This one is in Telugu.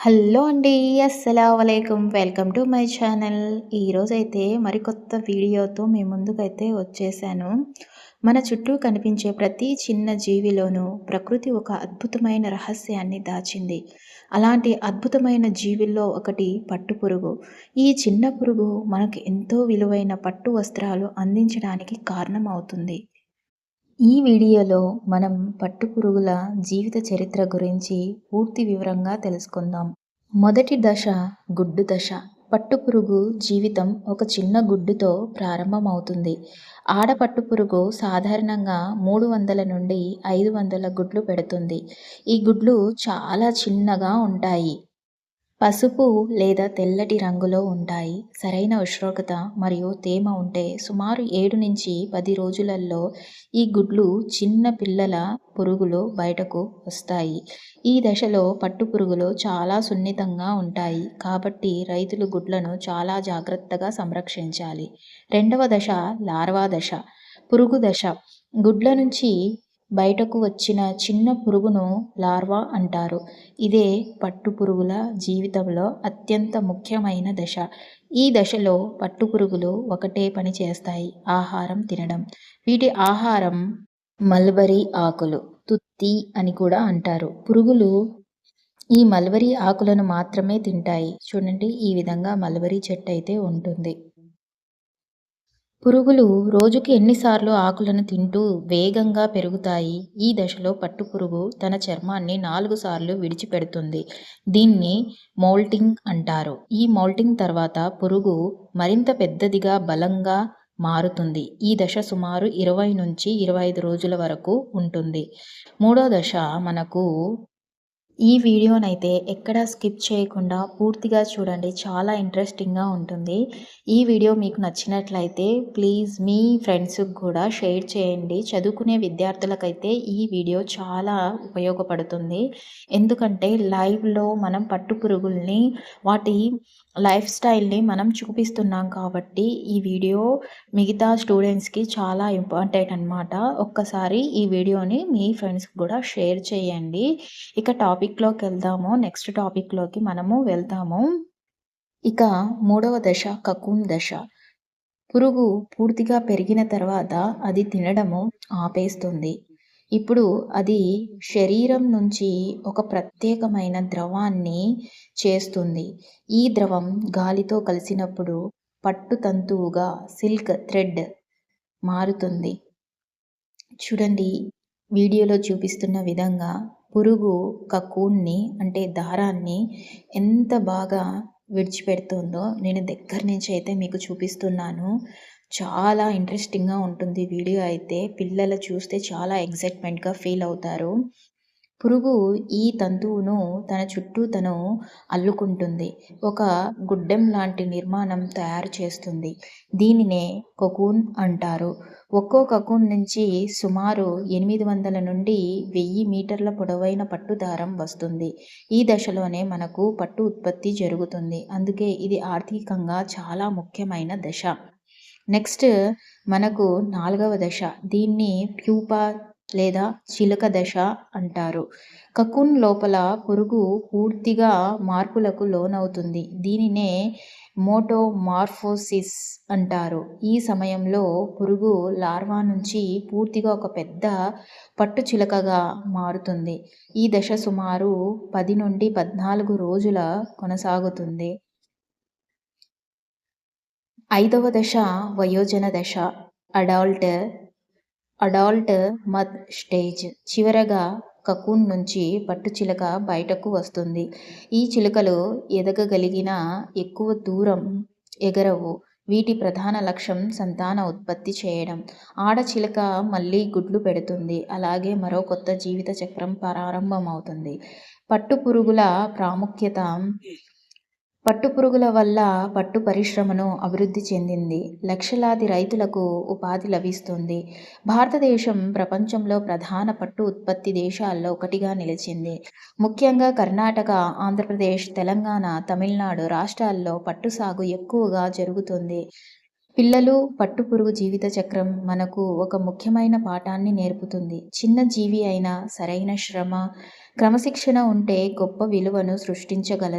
హలో అండి అస్సలం వెల్కమ్ టు మై ఛానల్. ఈరోజైతే మరికొత్త వీడియోతో మీ ముందుకైతే వచ్చేసాను. మన చుట్టూ కనిపించే ప్రతి చిన్న జీవిలోనూ ప్రకృతి ఒక అద్భుతమైన రహస్యాన్ని దాచింది. అలాంటి అద్భుతమైన జీవుల్లో ఒకటి పట్టు పురుగు. ఈ చిన్న పురుగు మనకు ఎంతో విలువైన పట్టు వస్త్రాలు అందించడానికి కారణమవుతుంది. ఈ వీడియోలో మనం పట్టుపురుగుల జీవిత చరిత్ర గురించి పూర్తి వివరంగా తెలుసుకుందాం. మొదటి దశ గుడ్డు దశ. పట్టుపురుగు జీవితం ఒక చిన్న గుడ్డుతో ప్రారంభమవుతుంది. ఆడ పట్టుపురుగు సాధారణంగా మూడు వందల నుండి ఐదు వందల గుడ్లు పెడుతుంది. ఈ గుడ్లు చాలా చిన్నగా ఉంటాయి. పసుపు లేదా తెల్లటి రంగులో ఉంటాయి. సరైన ఉష్ణోగ్రత మరియు తేమ ఉంటే సుమారు ఏడు నుంచి పది రోజులలో ఈ గుడ్లు చిన్న పిల్లల పురుగులు బయటకు వస్తాయి. ఈ దశలో పట్టు పురుగులు చాలా సున్నితంగా ఉంటాయి. కాబట్టి రైతులు గుడ్లను చాలా జాగ్రత్తగా సంరక్షించాలి. రెండవ దశ లార్వా దశ పురుగు దశ. గుడ్ల నుంచి బయటకు వచ్చిన చిన్న పురుగును లార్వా అంటారు. ఇదే పట్టుపురుగుల జీవితంలో అత్యంత ముఖ్యమైన దశ. ఈ దశలో పట్టుపురుగులు ఒకటే పని చేస్తాయి ఆహారం తినడం. వీటి ఆహారం మల్బరీ ఆకులు తుత్తి అని కూడా అంటారు. పురుగులు ఈ మల్బరీ ఆకులను మాత్రమే తింటాయి. చూడండి ఈ విధంగా మల్బరీ చెట్టు అయితే ఉంటుంది. పురుగులు రోజుకి ఎన్నిసార్లు ఆకులను తింటూ వేగంగా పెరుగుతాయి. ఈ దశలో పట్టుపురుగు తన చర్మాన్ని నాలుగు సార్లు విడిచిపెడుతుంది. దీన్ని మౌల్టింగ్ అంటారు. ఈ మౌల్టింగ్ తర్వాత పురుగు మరింత పెద్దదిగా బలంగా మారుతుంది. ఈ దశ సుమారు ఇరవై నుంచి ఇరవై ఐదు రోజుల వరకు ఉంటుంది. మూడో దశ మనకు ఈ వీడియోనైతే ఎక్కడా స్కిప్ చేయకుండా పూర్తిగా చూడండి. చాలా ఇంట్రెస్టింగ్గా ఉంటుంది. ఈ వీడియో మీకు నచ్చినట్లయితే ప్లీజ్ మీ ఫ్రెండ్స్కి కూడా షేర్ చేయండి. చదువుకునే విద్యార్థులకైతే ఈ వీడియో చాలా ఉపయోగపడుతుంది. ఎందుకంటే లైవ్లో మనం పట్టు పురుగుల్ని వాటి లైఫ్ స్టైల్ని మనం చూపిస్తున్నాం కాబట్టి ఈ వీడియో మిగతా స్టూడెంట్స్కి చాలా ఇంపార్టెంట్ అనమాట ఒక్కసారి ఈ వీడియోని మీ ఫ్రెండ్స్కి కూడా షేర్ చేయండి. ఇక టాపిక్లోకి వెళ్దాము. నెక్స్ట్ టాపిక్లోకి మనము వెళ్తాము. ఇక మూడవ దశ కకూన్ దశ. పురుగు పూర్తిగా పెరిగిన తర్వాత అది తినడము ఆపేస్తుంది. ఇప్పుడు అది శరీరం నుంచి ఒక ప్రత్యేకమైన ద్రవాన్ని చేస్తుంది. ఈ ద్రవం గాలితో కలిసినప్పుడు పట్టు తంతువుగా సిల్క్ థ్రెడ్ మారుతుంది. చూడండి వీడియోలో చూపిస్తున్న విధంగా పురుగు కకూన్ని అంటే దారాన్ని ఎంత బాగా విడిచిపెడుతుందో నేను దగ్గర నుంచి అయితే మీకు చూపిస్తున్నాను. చాలా ఇంట్రెస్టింగ్గా ఉంటుంది వీడియో అయితే. పిల్లలు చూస్తే చాలా ఎగ్జైట్మెంట్గా ఫీల్ అవుతారు. పురుగు ఈ తంతువును తన చుట్టూ తను అల్లుకుంటుంది. ఒక గుడ్డెం లాంటి నిర్మాణం తయారు చేస్తుంది. దీనినే కొకూన్ అంటారు. ఒక్కో కకూన్ నుంచి సుమారు ఎనిమిది వందల నుండి వెయ్యి మీటర్ల పొడవైన పట్టు దారం వస్తుంది. ఈ దశలోనే మనకు పట్టు ఉత్పత్తి జరుగుతుంది. అందుకే ఇది ఆర్థికంగా చాలా ముఖ్యమైన దశ. నెక్స్ట్ మనకు నాలుగవ దశ. దీన్ని ప్యూపా లేదా చిలుక దశ అంటారు. కకున్ లోపల పురుగు పూర్తిగా మార్పులకు లోనవుతుంది. దీనినే మోటోమార్ఫోసిస్ అంటారు. ఈ సమయంలో పురుగు లార్వా నుంచి పూర్తిగా ఒక పెద్ద పట్టు చిలకగా మారుతుంది. ఈ దశ సుమారు పది నుండి పద్నాలుగు రోజుల కొనసాగుతుంది. ఐదవ దశ వయోజన దశ. Adult adult moth stage. చివరగా కకూన్ నుంచి పట్టుచిలక బయటకు వస్తుంది. ఈ చిలుకలు ఎదగగలిగిన ఎక్కువ దూరం ఎగరవు. వీటి ప్రధాన లక్ష్యం సంతాన ఉత్పత్తి చేయడం. ఆడచిలక మళ్ళీ గుడ్లు పెడుతుంది. అలాగే మరో కొత్త జీవిత చక్రం ప్రారంభమవుతుంది. పట్టు పురుగుల ప్రాముఖ్యత పట్టుపురుగుల వల్ల పట్టు పరిశ్రమను అభివృద్ధి చెందింది. లక్షలాది రైతులకు ఉపాధి లభిస్తుంది. భారతదేశం ప్రపంచంలో ప్రధాన పట్టు ఉత్పత్తి దేశాల్లో ఒకటిగా నిలిచింది. ముఖ్యంగా కర్ణాటక ఆంధ్రప్రదేశ్ తెలంగాణ తమిళనాడు రాష్ట్రాల్లో పట్టు సాగు ఎక్కువగా జరుగుతుంది. పిల్లలు పట్టుపురుగు జీవిత చక్రం మనకు ఒక ముఖ్యమైన పాఠాన్ని నేర్పుతుంది. చిన్న జీవి అయినా సరైన శ్రమ క్రమశిక్షణ ఉంటే గొప్ప విలువను సృష్టించగలదు.